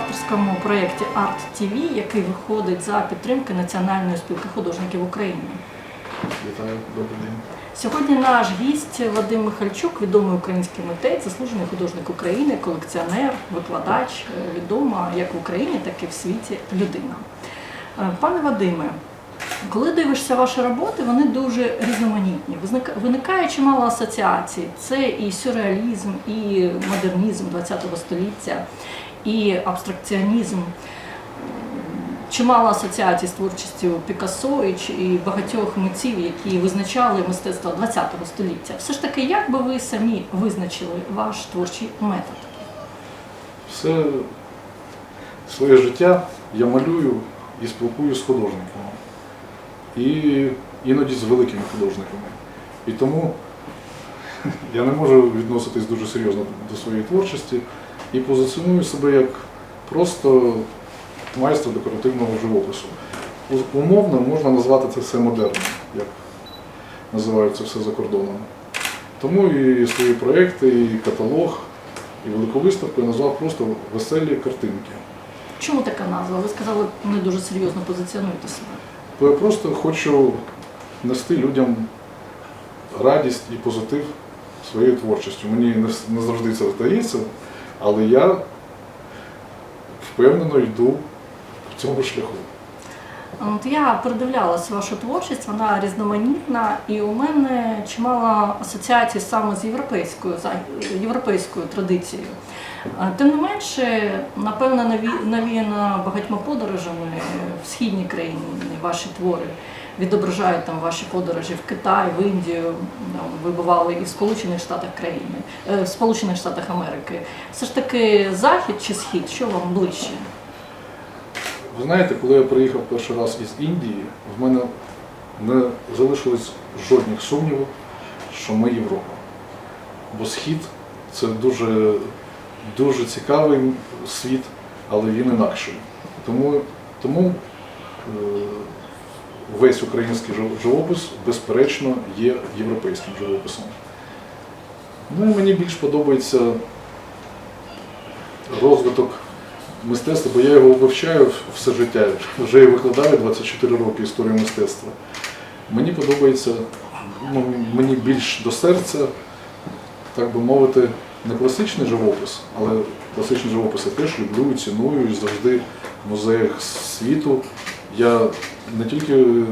авторському проєкті Art TV, який виходить за підтримки Національної спілки художників України. Вітаю, добрий день. Сьогодні наш гість Вадим Михальчук, відомий український митець, заслужений художник України, колекціонер, викладач, е, відома як в Україні, так і в світі людина. Е, Пане Вадиме, коли дивишся ваші роботи, вони дуже різноманітні. Виникає чимало асоціацій. Це і сюрреалізм, і модернізм ХХ століття, і абстракціонізм. Чимало асоціацій з творчістю Пікассо і, багатьох митців, які визначали мистецтво ХХ століття. Все ж таки, як би ви самі визначили ваш творчий метод? Все своє життя я малюю і спілкуюся з художниками. І іноді з великими художниками. І тому я не можу відноситись дуже серйозно до своєї творчості і позиціоную себе як просто майстер декоративного живопису. Умовно можна назвати це все модерном, як називають це все за кордоном. Тому і свої проекти, і каталог, і велику виставку я назвав просто веселі картинки. Чому така назва? Ви сказали, не дуже серйозно позиціонуєте себе. Бо я просто хочу нести людям радість і позитив своєю творчістю. Мені не завжди це вдається, але я впевнено йду в цьому шляху. От я передивлялась вашу творчість, вона різноманітна, і у мене чимало асоціацій саме з європейською європейською традицією. Е, Тим не менше, напевно, навіяна багатьма подорожами в східній країні ваші твори відображають там ваші подорожі в Китай, в Індію. Ви бували і в Сполучених Штатах країни, е, в Сполучених Штатах Америки. Все ж таки, захід чи схід, що вам ближче? Ви знаєте, коли я приїхав перший раз із Індії, в мене не залишилось жодних сумнівів, що ми Європа. Бо схід це дуже, дуже цікавий світ, але він інакший. Тому, тому е, весь український живопис, безперечно, є європейським живописом. Ну і мені більш подобається розвиток мистецтва, бо я його вивчаю все життя. Вже і викладаю 24 роки історію мистецтва. Мені подобається, ну, мені більш до серця, так би мовити, не класичний живопис, але класичний живопис я теж люблю, ціную і завжди в музеях світу. Я не тільки е,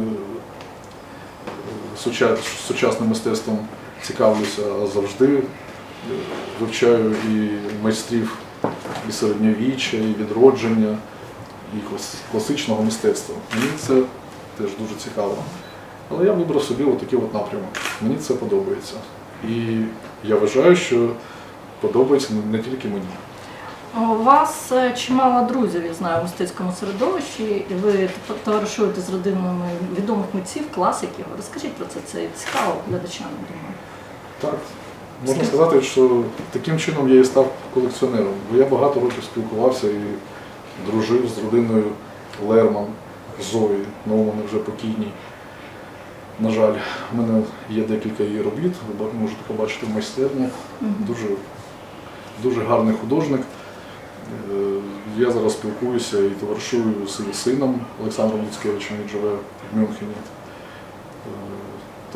сучасним мистецтвом цікавлюся, а завжди е, вивчаю і майстрів і середньовіччя, і відродження, і класичного мистецтва. Мені це теж дуже цікаво. Але я вибрав собі отакий от напрямок. Мені це подобається. І я вважаю, що подобається не- не тільки мені. У вас е, чимало друзів, я знаю, в мистецькому середовищі, і ви товаришуєте з родинами відомих митців, класиків. Розкажіть про це, це цікаво глядачам, я думаю. Так, можна сказати, що таким чином я і став колекціонером, бо я багато років спілкувався і дружив з родиною Лерман, Зої, ну вони вже покійні. На жаль, в мене є декілька її робіт, ви можете побачити в майстерні. Дуже, дуже гарний художник. Е, Я зараз спілкуюся і товаришую з сином Олександром Луцкевичем, він живе в Мюнхені.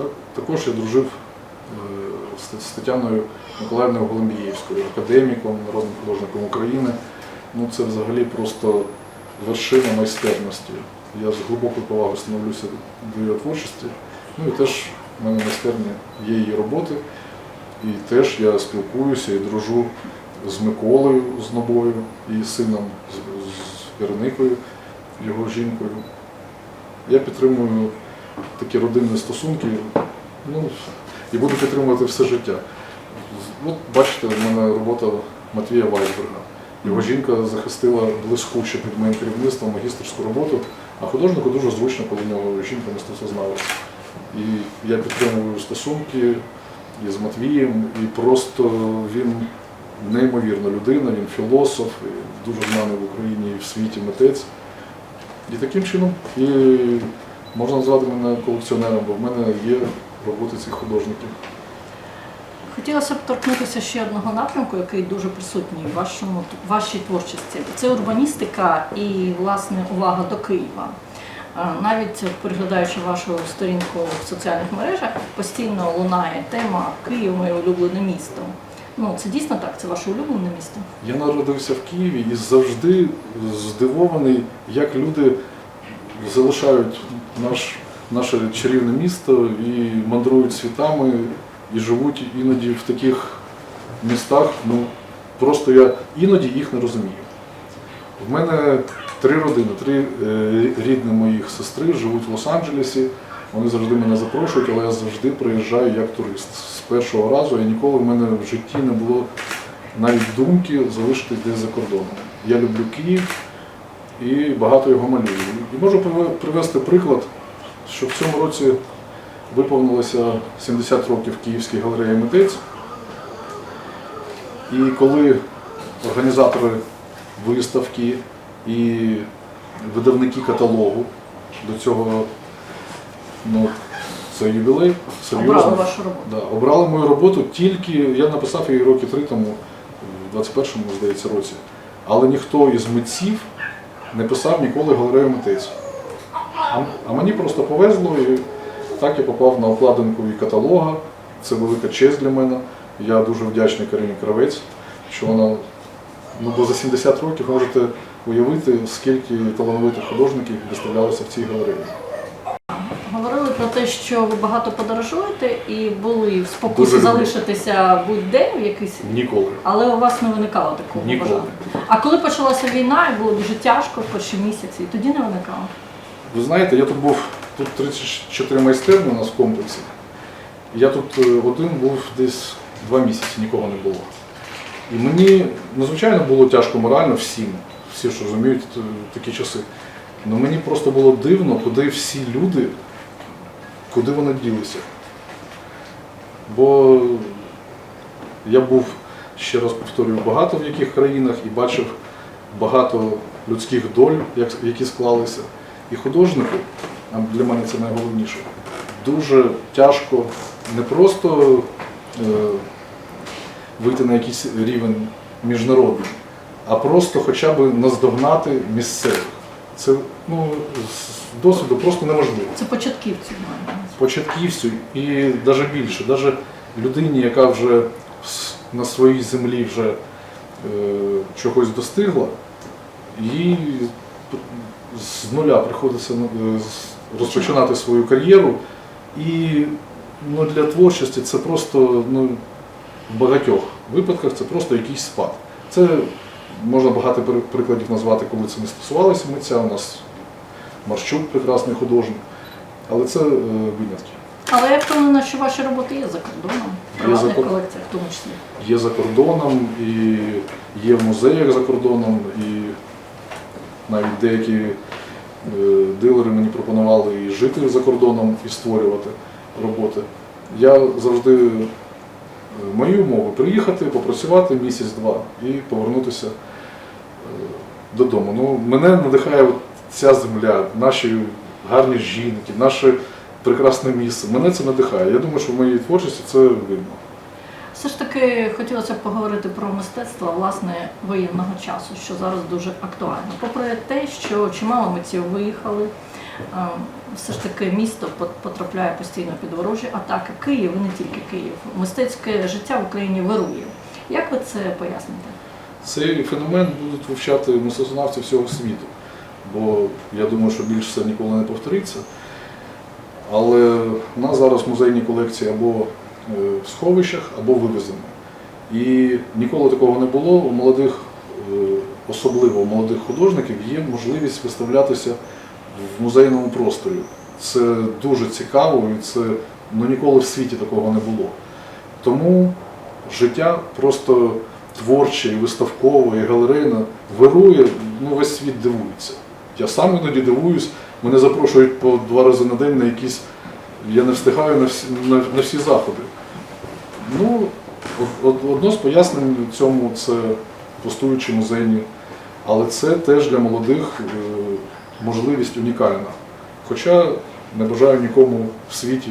Е, також я дружив е, з Тетяною Миколаївною Голомбієвською, академіком, народним художником України. Ну, це взагалі просто вершина майстерності. Я з глибокою повагою становлюся до її творчості. Ну і теж в мене майстерні є її роботи. І теж я спілкуюся і дружу з Миколою з Нобою і сином з, з Вероникою, його жінкою. Я підтримую такі родинні стосунки, ну, і буду підтримувати все життя. От бачите, в мене робота Матвія Вайсберга. Його жінка захистила блискуче під моїм керівництвом магістерську роботу, а художнику дуже зручно, коли в нього жінка мистецтвознавець. І я підтримую стосунки і з Матвієм, і просто він неймовірна людина, він філософ, і дуже знаний в Україні і в світі митець. І таким чином і можна назвати мене колекціонером, бо в мене є роботи цих художників. Хотілося б торкнутися ще одного напрямку, який дуже присутній в вашому вашій творчості. Це урбаністика і власне увага до Києва. Е, Навіть приглядаючи вашу сторінку в соціальних мережах, постійно лунає тема Київ моє улюблене місто. Ну це дійсно так, це ваше улюблене місто. Я народився в Києві і завжди здивований, як люди залишають наш, наше чарівне місто і мандрують світами, і живуть іноді в таких містах. Ну просто я іноді їх не розумію. В мене три родини, три е, рідні моїх сестри живуть в Лос-Анджелесі. Вони завжди мене запрошують, але я завжди приїжджаю як турист. Першого разу я ніколи в мене в житті не було навіть думки залишити десь за кордоном. Я люблю Київ і багато його малюю. І можу привести приклад, що в цьому році виповнилося 70 років Київській галереї митець. І коли організатори виставки і видавники каталогу до цього, ну, це ювілей, серйозно. Обрали вашу роботу. Да, обрали мою роботу тільки, я написав її роки три тому, в 21-му, здається, році. Але ніхто із митців не писав ніколи галерею митець. А, а мені просто повезло, і так я попав на обкладинку і каталога. Це велика честь для мене. Я дуже вдячний Карині Кравець, що вона, ну бо за 70 років можете уявити, скільки талановитих художників виставлялося в цій галереї. Про те, що ви багато подорожуєте і були в спокусі Дуже люблю. залишитися будь-де в якийсь. Ніколи. Але у вас не виникало такого Ніколи. бажання. А коли почалася війна, і було дуже тяжко в перші місяці, і тоді не виникало. Ви знаєте, я тут був, тут 34 майстерні у нас в комплексі. Я тут е, один був десь два місяці, нікого не було. І мені надзвичайно було тяжко морально всім, всі ж розуміють е, такі часи. Але мені просто було дивно, куди всі люди, куди вони ділися. Бо я був, ще раз повторюю, багато в яких країнах і бачив багато людських доль, які склалися. І художнику, а для мене це найголовніше, дуже тяжко не просто е, вийти на якийсь рівень міжнародний, а просто хоча б наздогнати місцевих. Це ну, з досвіду просто неможливо Це початківці маю. Початківцю і навіть більше, навіть людині, яка вже на своїй землі вже е, чогось достигла, їй з нуля приходиться е, розпочинати свою кар'єру. І ну, для творчості це просто ну, в багатьох випадках це просто якийсь спад. Це можна багато прикладів назвати, коли це не стосувалося митця. У нас Марщук прекрасний художник. Але це е, винятки. Але я впевнена, що ваші роботи є за кордоном, в приватних за колекціях в тому числі. Є за кордоном, і є в музеях за кордоном, і навіть деякі е, дилери мені пропонували і жити за кордоном, і створювати роботи. Я завжди е, мої умови приїхати, попрацювати місяць-два і повернутися додому. Ну, мене надихає ця земля, наші гарні жінки, наше прекрасне місце. Мене це надихає. Я думаю, що в моїй творчості це видно. Все ж таки хотілося б поговорити про мистецтво власне воєнного часу, що зараз дуже актуально. Попри те, що чимало митців виїхали, все ж таки місто потрапляє постійно під ворожі атаки. Київ і не тільки Київ. Мистецьке життя в Україні вирує. Як ви це поясните? Цей феномен будуть вивчати мистецтвознавці всього світу, бо я думаю, що більше це ніколи не повториться. Але у нас зараз музейні колекції або е, в сховищах, або вивезені. І ніколи такого не було. У молодих, е, особливо у молодих художників, є можливість виставлятися в музейному просторі. Це дуже цікаво і це ну, ніколи в світі такого не було. Тому життя просто творче, і виставкове, і галерейне вирує, ну весь світ дивується. Я сам іноді дивуюсь, мене запрошують по два рази на день на якісь. Я не встигаю на всі, на, на всі заходи. Ну, од- од- одно з пояснень цьому це пустуючі музейні, але це теж для молодих е, можливість унікальна. Хоча не бажаю нікому в світі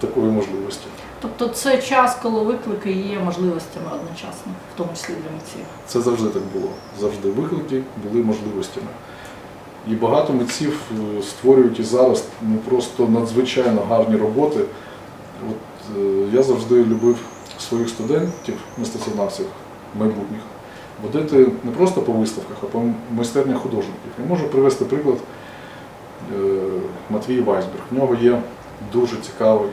такої можливості. Тобто це час, коли виклики є можливостями одночасно, в тому числі для митців. Це завжди так було. Завжди виклики були можливостями. І багато митців е, створюють і зараз ну, просто надзвичайно гарні роботи. От, е, я завжди любив своїх студентів, мистецтвознавців майбутніх, водити не просто по виставках, а по майстернях художників. Я можу привести приклад е, Матвій Вайсберг. В нього є дуже цікавий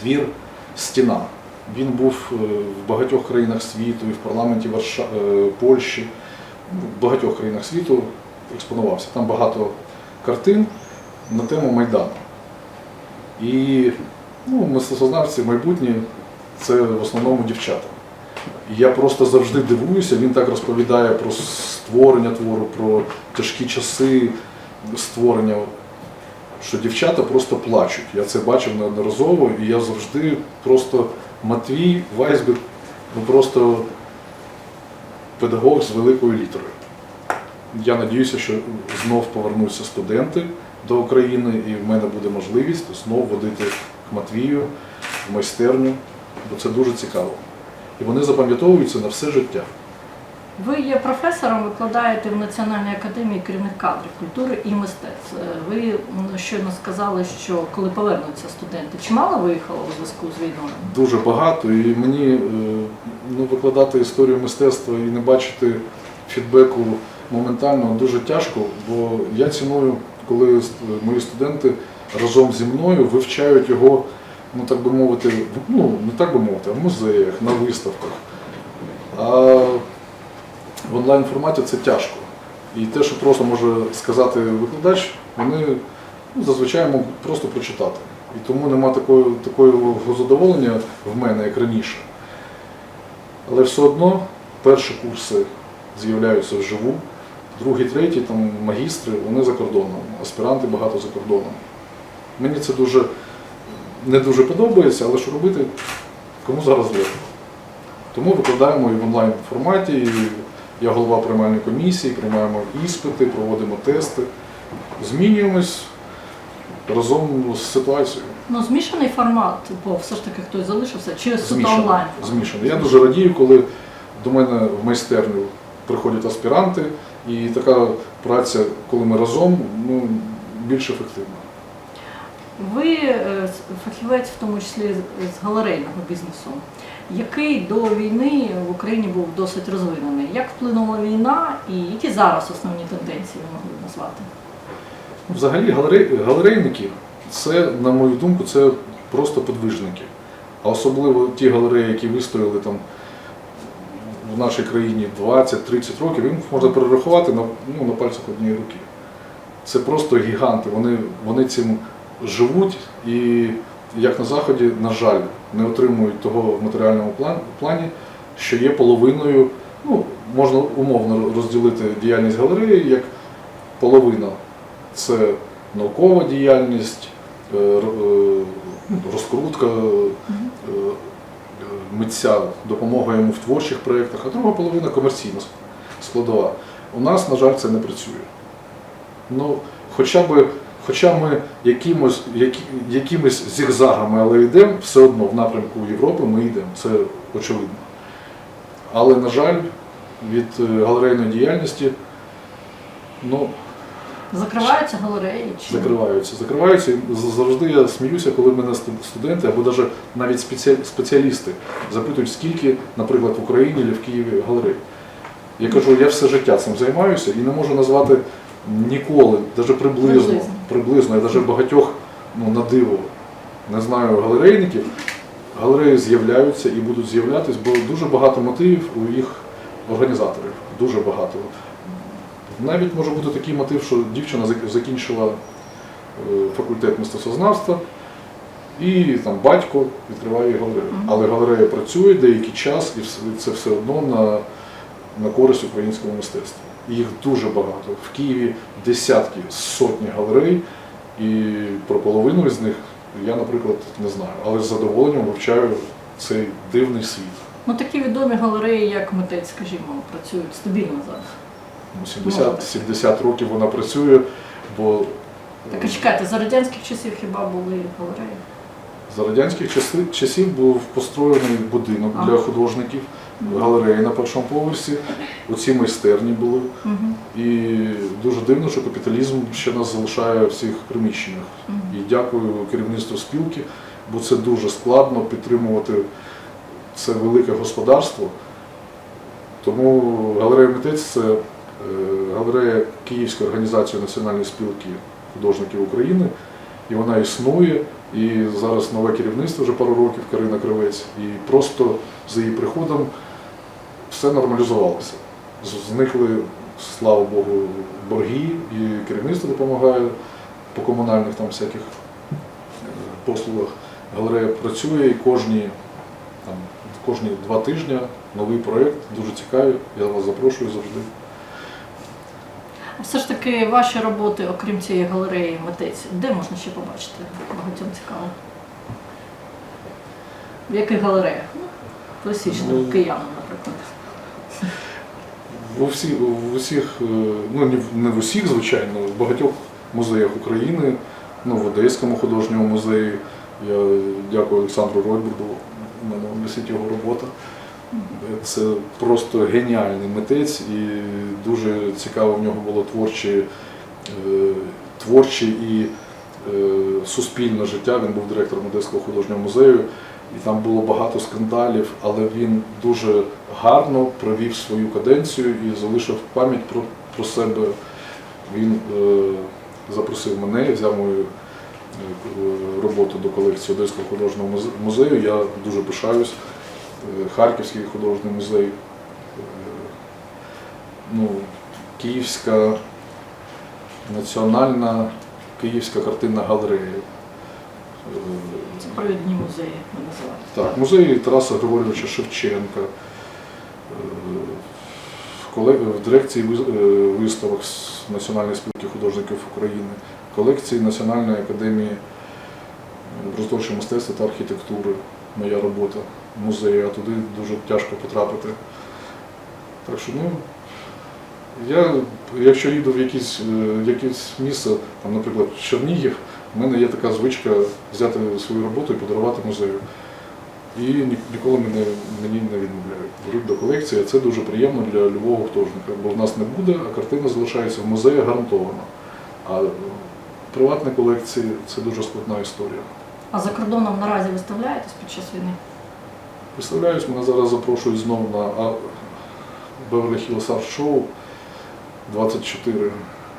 твір Стіна. Він був в багатьох країнах світу, і в парламенті Варша... Польщі, в багатьох країнах світу експонувався. Там багато картин на тему Майдану. І ну, мистецтвознавці майбутні це в основному дівчата. Я просто завжди дивуюся, він так розповідає про створення твору, про тяжкі часи створення, що дівчата просто плачуть. Я це бачив неодноразово, і я завжди просто Матвій Вайсберг, ну просто педагог з великою літерою. Я надіюся, що знов повернуться студенти до України, і в мене буде можливість знов водити к Матвію в майстерню, бо це дуже цікаво. І вони запам'ятовуються на все життя. Ви є професором, викладаєте в Національній академії керівних кадрів культури і мистецтв. Ви щойно сказали, що коли повернуться студенти, чимало виїхало у зв'язку з війною? дуже багато, і мені е, ну, викладати історію мистецтва і не бачити фідбеку моментально дуже тяжко, бо я ціную, коли мої студенти разом зі мною вивчають його, ну так би мовити, ну не так би мовити, в музеях, на виставках. А в онлайн форматі це тяжко. І те, що просто може сказати викладач, вони ну, зазвичай можуть просто прочитати. І тому нема такої, такого задоволення в мене, як раніше. Але все одно перші курси з'являються вживу, другі, треті, там магістри, вони за кордоном, аспіранти багато за кордоном. Мені це дуже не дуже подобається, але що робити, кому зараз легко. Тому викладаємо і в онлайн форматі, і я голова приймальної комісії, приймаємо іспити, проводимо тести, змінюємось разом з ситуацією. Ну, змішаний формат, бо все ж таки хтось залишився, чи суто онлайн? змішано. Я дуже радію, коли до мене в майстерню приходять аспіранти, і така праця, коли ми разом, ну, більш ефективна. Ви е, фахівець, в тому числі з- галерейного бізнесу, який до війни в Україні був досить розвинений. Як вплинула війна і які зараз основні тенденції ви могли б назвати? Взагалі галерей, галерейники це, на мою думку, це просто подвижники. А особливо ті галереї, які вистояли там в нашій країні 20-30 років, їм можна перерахувати на, ну, на пальцях однієї руки. Це просто гіганти. Вони, вони цим живуть і, як на Заході, на жаль, не отримують того в матеріальному плані, що є половиною. Ну, можна умовно розділити діяльність галереї як половина це наукова діяльність, е, е, ну, розкрутка митця, допомога йому в творчих проєктах, а друга половина комерційна складова. У нас, на жаль, це не працює. Ну, хоча б, хоча ми якимось, які, якимись зігзагами, але йдемо, все одно в напрямку Європи ми йдемо, це очевидно. Але, на жаль, від е, галерейної діяльності, ну, Закриваються галереї чи Закриваються, закриваються. І завжди я сміюся, коли мене студ- студенти або навіть спеціалісти запитують, скільки, наприклад, в Україні чи в Києві галерей. Я кажу, я все життя цим займаюся і не можу назвати ніколи, навіть приблизно, Приблизно. приблизно, я навіть багатьох ну, на диво не знаю галерейників. Галереї з'являються і будуть з'являтися, бо дуже багато мотивів у їх організаторів. Дуже багато. Навіть може бути такий мотив, що дівчина закінчила е, факультет мистецтвознавства, і там батько відкриває галерею. Але галерея працює деякий час, і це все одно на, на користь українському мистецтву. Їх дуже багато. В Києві десятки, сотні галерей, і про половину з них я, наприклад, не знаю. Але з задоволенням вивчаю цей дивний світ. ну такі відомі галереї, як митець, скажімо, працюють стабільно зараз. Ну, 70, 70 років вона працює, бо Так а чекайте, за радянських часів хіба були галереї? За радянських часи- часів був построєний будинок для художників, галереї на першому поверсі, оці майстерні були. Мгм. І дуже дивно, що капіталізм ще нас залишає в цих приміщеннях. Мгм. І дякую керівництву спілки, бо це дуже складно підтримувати це велике господарство. Тому галерея митець це е, галерея Київської організації Національної спілки художників України. І вона існує. І зараз нове керівництво вже пару років, Карина Кривець. І просто за її приходом все нормалізувалося. Зникли, слава Богу, борги, і керівництво допомагає по комунальних там всяких е, послугах. Галерея працює і кожні, там, кожні два тижні новий проєкт, дуже цікавий. Я вас запрошую завжди. Все ж таки, ваші роботи, окрім цієї галереї митець, де можна ще побачити? Багатьом цікаво. В яких галереях? Ну, пересічним Ну, киянам, наприклад. В усі, в усіх, е, ну не в усіх, звичайно, в багатьох музеях України, ну в Одеському художньому музеї. Я дякую Олександру Ройбурду, у мене висить його робота. Це просто геніальний митець і дуже цікаво в нього було творче, е, творче і е, суспільне життя. Він був директором Одеського художнього музею, і там було багато скандалів, але він дуже гарно провів свою каденцію і залишив пам'ять про, про себе. Він е, запросив мене, взяв мою е, роботу до колекції Одеського художнього музею. Я дуже пишаюсь. Е, Харківський художній музей, е, ну, Київська національна Київська картинна галерея. Е, Це провідні музеї ми називаємо. Так, музей Тараса Григорьовича Шевченка. В дирекції виставок з Національної спілки художників України, колекції Національної академії образотворчого мистецтва та архітектури. Моя робота музеї, а туди дуже тяжко потрапити. Так що, ну, я, якщо їду в якесь, е, якесь місце, там, наприклад, Чернігів, у мене є така звичка взяти свою роботу і подарувати музею. І ніколи мене, мені не відмовляють. Беруть до колекції, це дуже приємно для любого художника, бо в нас не буде, а картина залишається в музеї гарантовано. А в приватній колекції це дуже складна історія. А за кордоном наразі виставляєтесь під час війни? Представляюсь, мене зараз запрошують знову на а- Beverly Hills Art Show 24.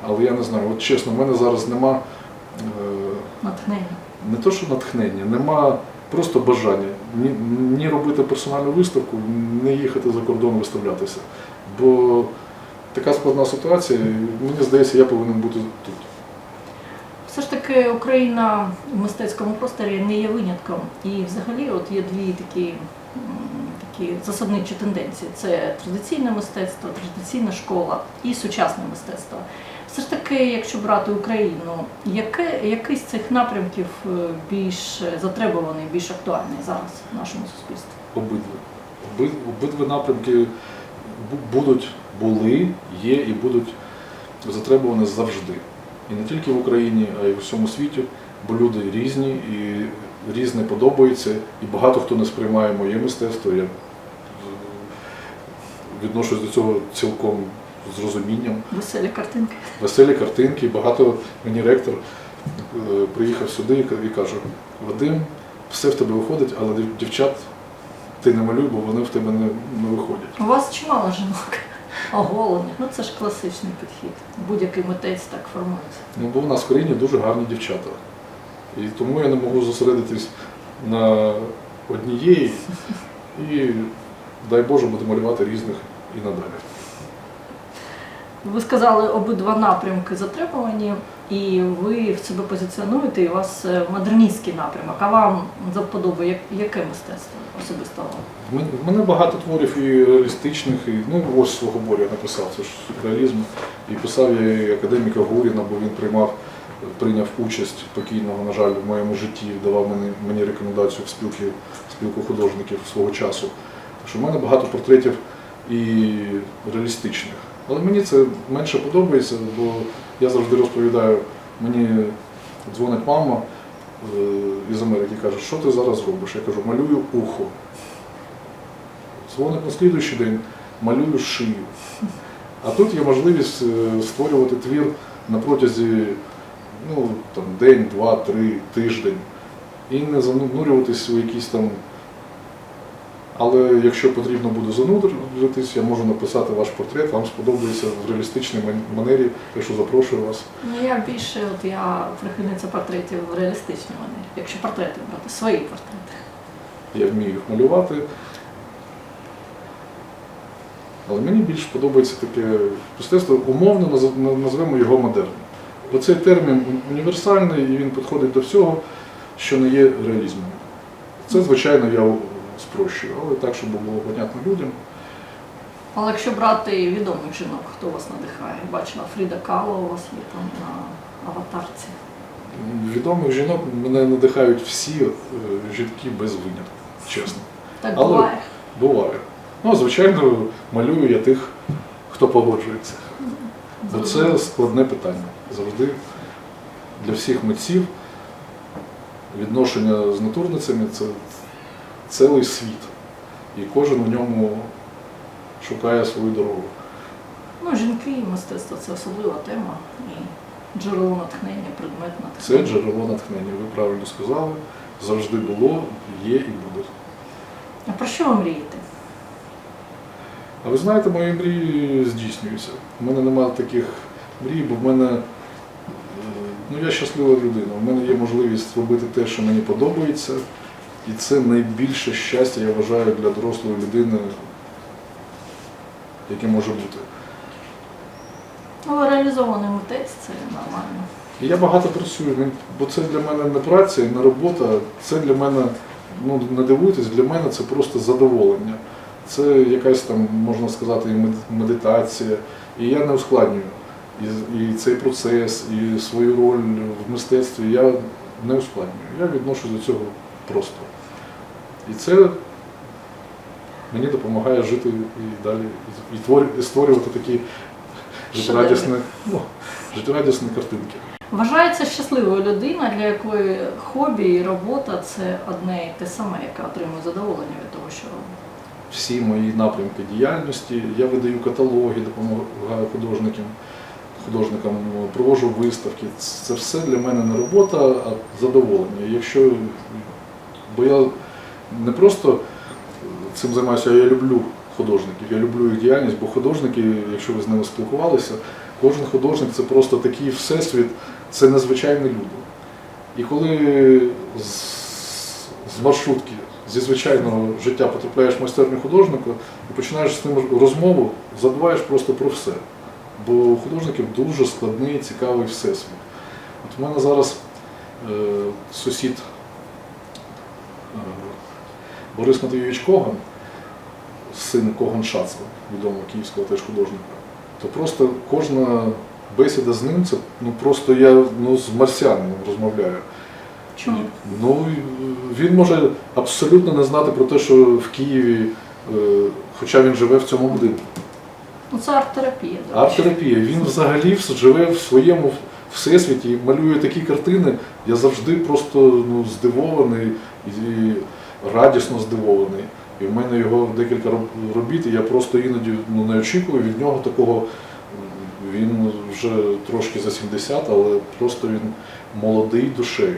Але я не знаю, от чесно, в мене зараз нема е, Натхнення. не то, що натхнення, нема просто бажання ні, ні робити персональну виставку, ні їхати за кордон виставлятися. Бо така складна ситуація, мені здається, я повинен бути тут. Все ж таки Україна в мистецькому просторі не є винятком. І взагалі от є дві такі, такі засадничі тенденції: це традиційне мистецтво, традиційна школа і сучасне мистецтво. Все ж таки, якщо брати Україну, яке, який з цих напрямків е, більш затребуваний, більш актуальний зараз в нашому суспільстві? Обидва. Оби- Обидва напрямки бу- будуть, були, є і будуть затребувані завжди. І не тільки в Україні, а й в всьому світі, бо люди різні і різне подобається, і багато хто не сприймає моє мистецтво. Я е, відношусь до цього цілком з розумінням. Веселі картинки. Веселі картинки, багато мені ректор е, приїхав сюди і каже, Вадим, все в тебе виходить, але дівчат ти не малюй, бо вони в тебе не, не виходять. У вас чимало жінок оголених. Ну це ж класичний підхід. Будь-який митець так формується. Ну, бо в нас в країні дуже гарні дівчата. І тому я не можу зосередитись на однієї і дай Боже буде малювати різних і надалі. Ви сказали, обидва напрямки затребувані, і ви в себе позиціонуєте, і у вас е, модерністський напрямок. А вам за вподоби як- яке мистецтво особисто В мене багато творів і реалістичних, і ну ось свого боря написав, це ж реалізм. І писав я і академіка Гуріна, бо він приймав, прийняв участь покійного, на жаль, в моєму житті, давав мені, мені рекомендацію в спілки, в спілку художників свого часу. Що в мене багато портретів і реалістичних. Але мені це менше подобається, бо я завжди розповідаю, мені дзвонить мама е, із Америки і каже, що ти зараз робиш? Я кажу, малюю ухо. Дзвонить на слідуючий день, малюю шию. А тут є можливість е, створювати твір на протязі ну, там, день, два, три, тиждень. І не занурюватись у якісь там. Але якщо потрібно буде зануритись, я можу написати ваш портрет, вам сподобається в реалістичній манері, так що запрошую вас. Ну я більше, от я прихильниця портретів в реалістичній манері, якщо портрети брати, свої портрети. Я вмію їх малювати. Але мені більш подобається таке мистецтво, умовно наз- назвемо його модерном. Бо цей термін універсальний і він підходить до всього, що не є реалізмом. Це, звичайно, я спрощую, але так, щоб було понятно людям. Але якщо брати відомих жінок, хто вас надихає? Бачила Фріда Кало у вас є там на аватарці. Відомих жінок мене надихають всі е, жінки без винятку, чесно. Так Але- буває. Буває. Ну, звичайно, малюю я тих, хто погоджується. Бо це складне питання. Завжди для всіх митців відношення з натурницями це цілий світ. І кожен в ньому шукає свою дорогу. Ну, жінки і мистецтво це особлива тема і джерело натхнення, предмет Це джерело натхнення. Ви правильно сказали. Завжди було, є і буде. А про що ви мрієте? А ви знаєте, мої мрії здійснюються. У мене немає таких мрій, бо в мене е, ну, я щаслива людина. У мене є можливість робити те, що мені подобається. І це найбільше щастя, я вважаю, для дорослої людини, яке може бути. Ну, реалізований митець це нормально. І я багато працюю, він- бо це для мене не праця, не робота, це для мене, ну не дивуйтесь, для мене це просто задоволення. Це якась там, можна сказати, і мед- медитація. І я не ускладнюю. І, і цей процес, і свою роль в мистецтві я не ускладнюю. Я відношу до цього просто. І це мені допомагає жити і далі, і твор- і створювати такі життєрадісні, ну, життєрадісні картинки. Вважається щасливою людина, для якої хобі і робота це одне і те саме, яка отримує задоволення від того, що робить. всі мої напрямки діяльності. Я видаю каталоги, допомагаю художникам, художникам, проводжу виставки. Це все для мене не робота, а задоволення. Якщо, бо я не просто цим займаюся, а я люблю художників, я люблю їх діяльність, бо художники, якщо ви з ними спілкувалися, кожен художник це просто такий всесвіт, це незвичайні люди. І коли з, маршрутки, зі звичайного життя потрапляєш в майстерню художника і починаєш з ним розмову, забуваєш просто про все. Бо у художників дуже складний, цікавий всесвіт. От у мене зараз е, сусід Борис Матвійович Коган, син Коган Шацова, відомого київського теж художника, то просто кожна бесіда з ним, це ну просто я ну, з марсіанином розмовляю. Чому? Ну, він може абсолютно не знати про те, що в Києві, е, хоча він живе в цьому будинку. Ну це арт-терапія. Арт-терапія. Він взагалі живе в своєму всесвіті, і малює такі картини. Я завжди просто ну, здивований і радісно здивований. І в мене його декілька роб- робіт, і я просто іноді ну, не очікую від нього такого. Він вже трошки за 70, але просто він молодий душею.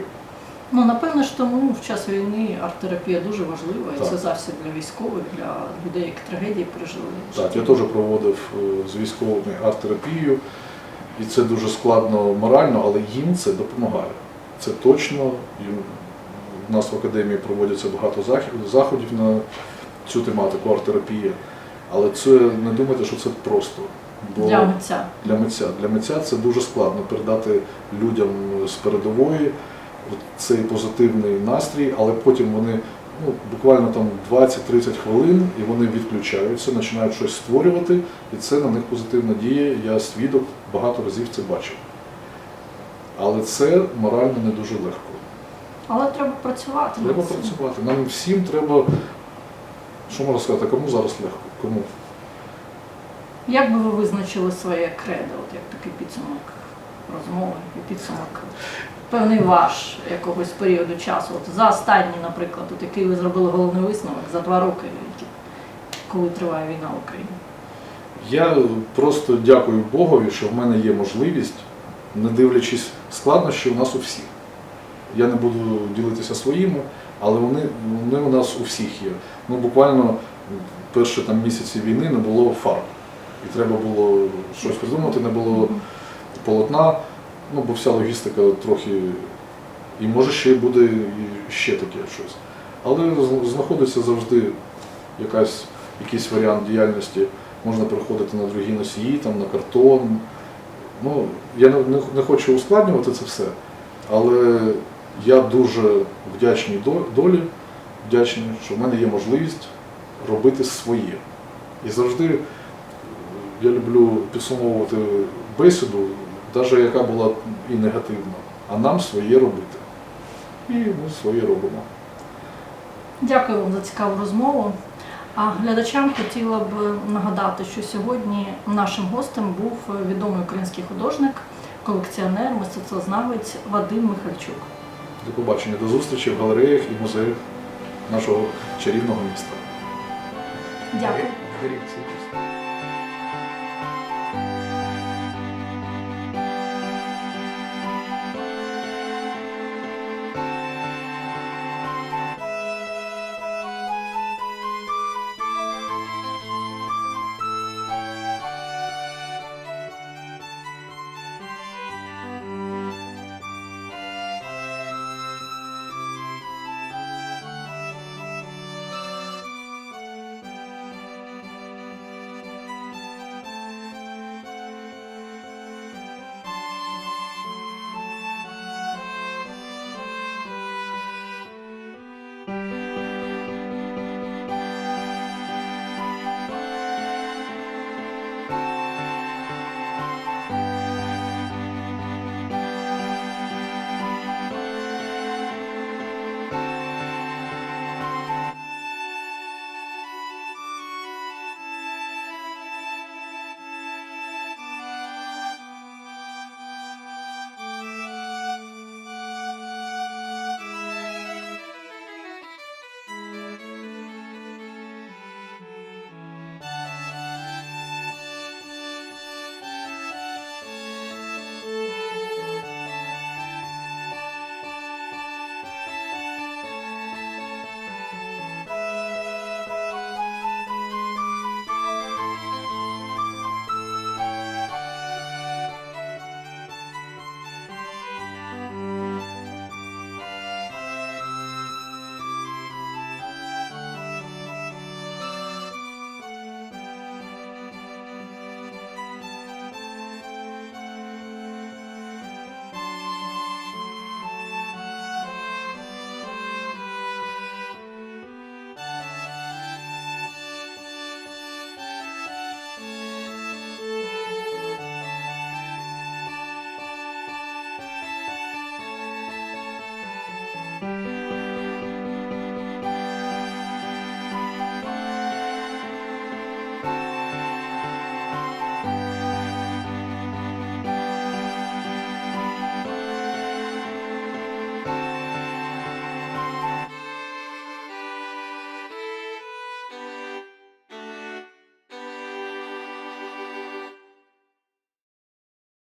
Ну, напевно ж тому в час війни арт-терапія дуже важлива, і це засіб для військових, для людей, які трагедії пережили. Так, я теж проводив е, з військовими арт-терапію, і це дуже складно морально, але їм це допомагає. Це точно. У нас в академії проводяться багато заходів на цю тематику арт-терапія. Але це не думайте, що це просто. Бо Для митця. для митця. Для митця це дуже складно передати людям з передової цей позитивний настрій, але потім вони ну, буквально там 20-30 хвилин і вони відключаються, починають щось створювати, і це на них позитивна дія. Я свідок багато разів це бачив. Але це морально не дуже легко. Але треба працювати. Треба працювати. Нам всім треба, що можна сказати, кому зараз легко? Кому? Як би ви визначили своє кредо, от як такий підсумок розмови і підсумок. Певний ваш якогось періоду часу. От за останній, наприклад, от який ви зробили головний висновок за два роки, коли триває війна в Україні. Я просто дякую Богові, що в мене є можливість, не дивлячись складнощі у нас у всіх. Я не буду ділитися своїми, але вони, вони у нас у всіх є. Ну, буквально перші там, місяці війни не було фарб. І треба було щось придумати, не було полотна, ну, бо вся логістика трохи. І може ще буде ще таке щось. Але знаходиться завжди якась, якийсь варіант діяльності. Можна переходити на другі носії, там, на картон. Ну, я не, не, хочу ускладнювати це все, але я дуже вдячний долі, вдячний, що в мене є можливість робити своє. І завжди я люблю підсумовувати бесіду, навіть яка була і негативна, а нам своє робити. І ми своє робимо. Дякую вам за цікаву розмову. А глядачам хотіла б нагадати, що сьогодні нашим гостем був відомий український художник, колекціонер, мистецтвознавець Вадим Михальчук. До побачення, до зустрічі в галереях і музеях нашого чарівного міста. Дякую.